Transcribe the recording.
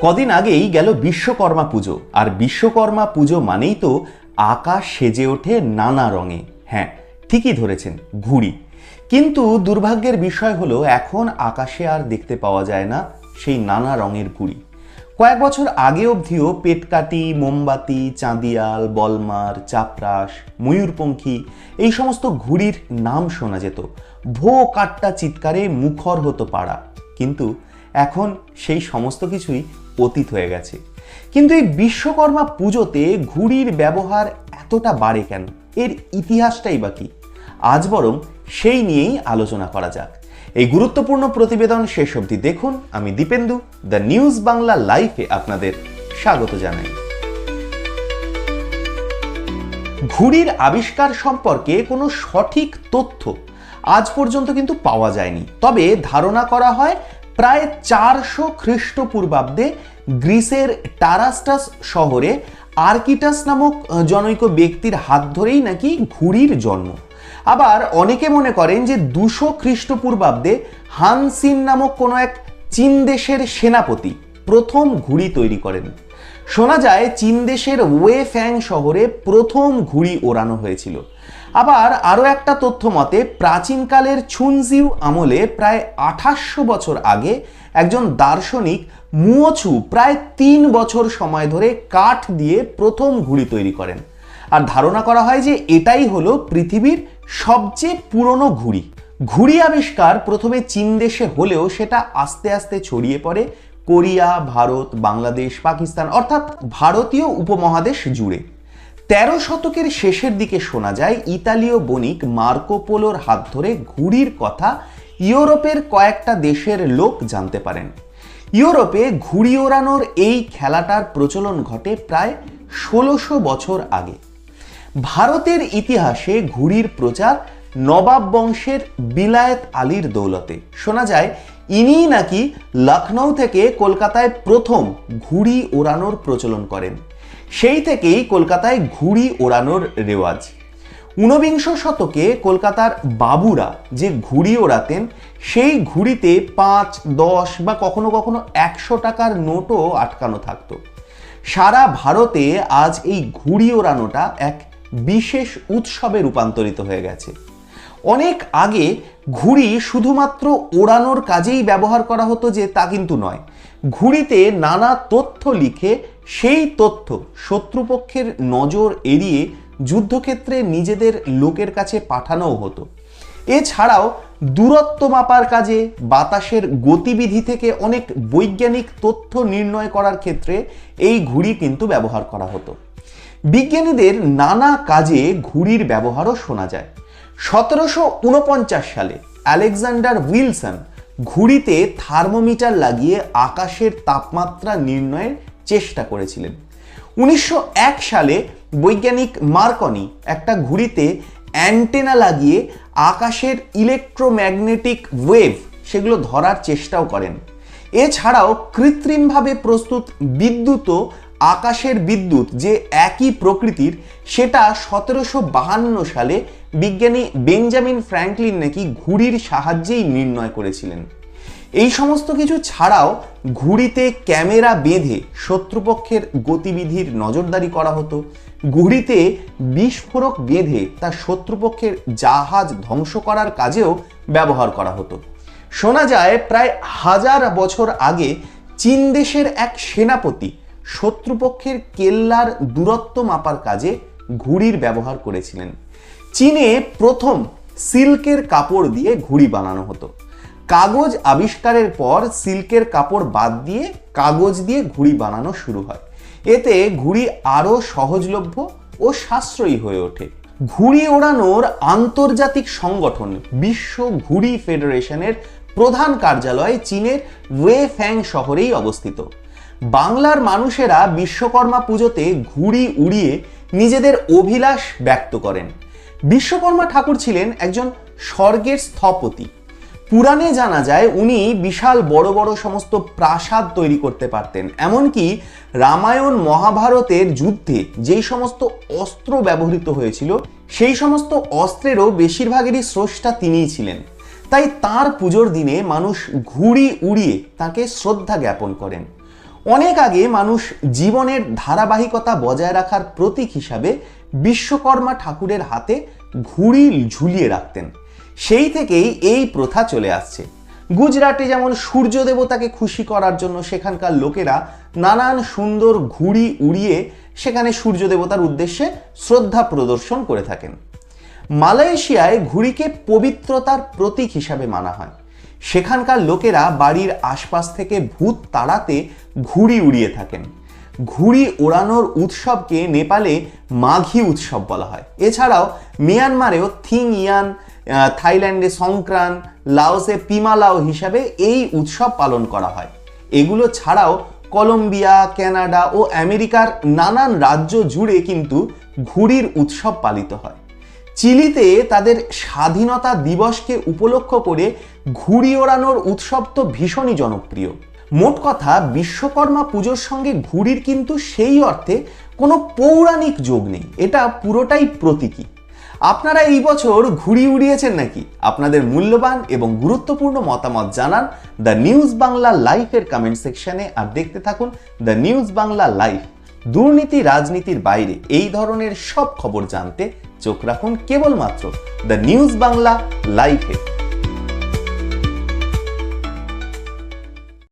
কদিন আগেই গেল বিশ্বকর্মা পুজো। আর বিশ্বকর্মা পুজো মানেই তো আকাশ সেজে ওঠে নানা রঙে। হ্যাঁ ঠিকই ধরেছেন, ঘুড়ি। কিন্তু দুর্ভাগ্যের বিষয় হলো, এখন আকাশে আর দেখতে পাওয়া যায় না সেই নানা রঙের ঘুড়ি। কয়েক বছর আগে অবধিও পেটকাটি, মোমবাতি, চাঁদিয়াল, বলমার চাপরাস ময়ূরপঙ্খী, এই সমস্ত ঘুড়ির নাম শোনা যেত। ভো কাট্টা চিৎকারে মুখর হতো পাড়া। কিন্তু এখন সেই সমস্ত কিছুই অতীত হয়ে গেছে। কিন্তু এই বিশ্বকর্মা পুজোতে ঘুড়ির ব্যবহার এতটা বাড়ে কেন? এর ইতিহাসটাই বা কি? আজ বরং সেই নিয়েই আলোচনা করা যাক। এই গুরুত্বপূর্ণ প্রতিবেদন শেষ অবধি দেখুন। আমি দীপেন্দু, দ্য নিউজ বাংলা লাইফে আপনাদের স্বাগত জানাই। ঘুড়ির আবিষ্কার সম্পর্কে কোনো সঠিক তথ্য আজ পর্যন্ত কিন্তু পাওয়া যায়নি। তবে ধারণা করা হয় প্রায় চারশো খ্রিস্টপূর্বাব্দে গ্রিসের টারাস্টাস শহরে আর্কিটাস নামক জনৈক ব্যক্তির হাত ধরেই নাকি ঘুড়ির জন্ম। আবার অনেকে মনে করেন যে দুশো খ্রিস্টপূর্বাব্দে হানসিন নামক কোনো এক চীন দেশের সেনাপতি প্রথম ঘুড়ি তৈরি করেন। শোনা যায় চীন দেশের ওয়ে ফ্যাং শহরে প্রথম ঘুড়ি ওড়ানো হয়েছিল। আবার আরও একটা তথ্য মতে, প্রাচীনকালের ছুনজিউ আমলে প্রায় আঠাশশো বছর আগে একজন দার্শনিক মুওছু প্রায় তিন বছর সময় ধরে কাঠ দিয়ে প্রথম ঘুড়ি তৈরি করেন। আর ধারণা করা হয় যে এটাই হলো পৃথিবীর সবচেয়ে পুরনো ঘুড়ি। ঘুড়ি আবিষ্কার প্রথমে চীন দেশে হলেও সেটা আস্তে আস্তে ছড়িয়ে পড়ে। কোরিয়া, ভারত, বাংলাদেশ, পাকিস্তান অর্থাৎ ভারতীয় উপমহাদেশ জুড়ে। তেরো শতকের শেষের দিকে শোনা যায়, ইতালীয় বণিক মার্কো পোলোর হাত ধরে ঘুড়ির কথা ইউরোপের কয়েকটা দেশের লোক জানতে পারেন। ইউরোপে ঘুড়ি ওড়ানোর এই খেলাটার প্রচলন ঘটে প্রায় ষোলোশো বছর আগে। ভারতের ইতিহাসে ঘুড়ির প্রচার নবাব বংশের বিলায়েত আলীর দৌলতে। শোনা যায়, ইনিই নাকি লখনৌ থেকে কলকাতায় প্রথম ঘুড়ি ওড়ানোর প্রচলন করেন। সেই থেকেই কলকাতায় ঘুড়ি ওড়ানোর রেওয়াজ। ঊনবিংশ শতকে কলকাতার বাবুরা যে ঘুড়ি ওড়াতেন, সেই ঘুড়িতে পাঁচ, দশ বা কখনো কখনো একশো টাকার নোটও আটকানো থাকতো। সারা ভারতে আজ এই ঘুড়ি ওড়ানোটা এক বিশেষ উৎসবে রূপান্তরিত হয়ে গেছে। অনেক আগে ঘুড়ি শুধুমাত্র ওড়ানোর কাজেই ব্যবহার করা হতো যে তা কিন্তু নয়। ঘুড়িতে নানা তথ্য লিখে সেই তথ্য শত্রুপক্ষের নজর এড়িয়ে যুদ্ধক্ষেত্রে নিজেদের লোকের কাছে পাঠানোও হতো। এছাড়াও দূরত্ব মাপার কাজে বাতাসের গতিবিধি থেকে অনেক বৈজ্ঞানিক তথ্য নির্ণয় করার ক্ষেত্রে এই ঘুড়ি কিন্তু ব্যবহার করা হতো। বিজ্ঞানীদের নানা কাজে ঘুড়ির ব্যবহারও শোনা যায়। সতেরোশো উনপঞ্চাশ সালে আলেকজান্ডার উইলসন ঘুড়িতে থার্মোমিটার লাগিয়ে আকাশের তাপমাত্রা নির্ণয়ের চেষ্টা করেছিলেন। উনিশশো এক সালে বৈজ্ঞানিক মার্কনি একটা ঘুড়িতে অ্যান্টেনা লাগিয়ে আকাশের ইলেকট্রোম্যাগনেটিক ওয়েভ সেগুলো ধরার চেষ্টাও করেন। এছাড়াও কৃত্রিমভাবে প্রস্তুত বিদ্যুৎও আকাশের বিদ্যুৎ যে একই প্রকৃতির, সেটা সতেরোশো বাহান্ন সালে বিজ্ঞানী বেঞ্জামিন ফ্র্যাঙ্কলিন নাকি ঘুড়ির সাহায্যেই নির্ণয় করেছিলেন। এই সমস্ত কিছু ছাড়াও ঘুড়িতে ক্যামেরা বেঁধে শত্রুপক্ষের গতিবিধির নজরদারি করা হতো। ঘুড়িতে বিস্ফোরক বেঁধে তা শত্রুপক্ষের জাহাজ ধ্বংস করার কাজেও ব্যবহার করা হতো। শোনা যায়, প্রায় হাজার বছর আগে চীন দেশের এক সেনাপতি শত্রুপক্ষের কেল্লার দূরত্ব মাপার কাজে ঘুড়ির ব্যবহার করেছিলেন। চীনে প্রথম সিল্কের কাপড় দিয়ে ঘুড়ি বানানো হতো। কাগজ আবিষ্কারের পর সিল্কের কাপড় বাদ দিয়ে কাগজ দিয়ে ঘুড়ি বানানো শুরু হয়। এতে ঘুড়ি আরও সহজলভ্য ও সাশ্রয়ী হয়ে ওঠে। ঘুড়ি ওড়ানোর আন্তর্জাতিক সংগঠন বিশ্ব ঘুড়ি ফেডারেশনের প্রধান কার্যালয় চীনের ওয়ে ফ্যাং শহরেই অবস্থিত। বাংলার মানুষেরা বিশ্বকর্মা পুজোতে ঘুড়ি উড়িয়ে নিজেদের অভিলাষ ব্যক্ত করেন। বিশ্বকর্মা ঠাকুর ছিলেন একজন স্বর্গের স্থপতি। পুরাণে জানা যায় উনি বিশাল বড় বড় সমস্ত প্রাসাদ তৈরি করতে পারতেন। এমনকি রামায়ণ মহাভারতের যুদ্ধে যেই সমস্ত অস্ত্র ব্যবহৃত হয়েছিল, সেই সমস্ত অস্ত্রেরও বেশিরভাগেরই স্রষ্টা তিনিই ছিলেন। তাই তার পুজোর দিনে মানুষ ঘুড়ি উড়িয়ে তাকে শ্রদ্ধা জ্ঞাপন করেন। অনেক আগে মানুষ জীবনের ধারাবাহিকতা বজায় রাখার প্রতীক হিসাবে বিশ্বকর্মা ঠাকুরের হাতে ঘুড়ি ঝুলিয়ে রাখতেন। সেই থেকেই এই প্রথা চলে আসছে। গুজরাটে যেমন সূর্য দেবতাকে খুশি করার জন্য সেখানকার লোকেরা নানান সুন্দর ঘুড়ি উড়িয়ে সেখানে সূর্য দেবতার উদ্দেশ্যে শ্রদ্ধা প্রদর্শন করে থাকেন। মালয়েশিয়ায় ঘুড়িকে পবিত্রতার প্রতীক হিসাবে মানা হয়। সেখানকার লোকেরা বাড়ির আশপাশ থেকে ভূত তাড়াতে ঘুড়ি উড়িয়ে থাকেন। ঘুড়ি ওড়ানোর উৎসবকে নেপালে মাঘী উৎসব বলা হয়। এছাড়াও মিয়ানমারেও থিং ইয়ান থাইল্যান্ডে সংক্রান, লাওসে পিমালাও হিসাবে এই উৎসব পালন করা হয়। এগুলো ছাড়াও কলম্বিয়া কানাডা ও আমেরিকার নানান রাজ্য জুড়ে কিন্তু ঘুড়ির উৎসব পালিত হয়। চিলিতে তাদের স্বাধীনতা দিবসকে উপলক্ষ করে ঘুড়ি ওড়ানোর উৎসব তো ভীষণই জনপ্রিয়। মোট কথা, বিশ্বকর্মা পুজোর সঙ্গে ঘুড়ির কিন্তু সেই অর্থে কোনো পৌরাণিক যোগ নেই। এটা পুরোটাই প্রতীকী। আপনারা এই বছর ঘুড়ি উড়িয়েছেন নাকি? আপনাদের মূল্যবান এবং গুরুত্বপূর্ণ মতামত জানান দ্য নিউজ বাংলা লাইফের কমেন্ট সেকশনে আর দেখতে থাকুন দ্য নিউজ বাংলা লাইফ, দুর্নীতি, রাজনীতির বাইরে এই ধরনের সব খবর জানতে চোখ রাখুন কেবলমাত্র দ্য নিউজ বাংলা লাইফে।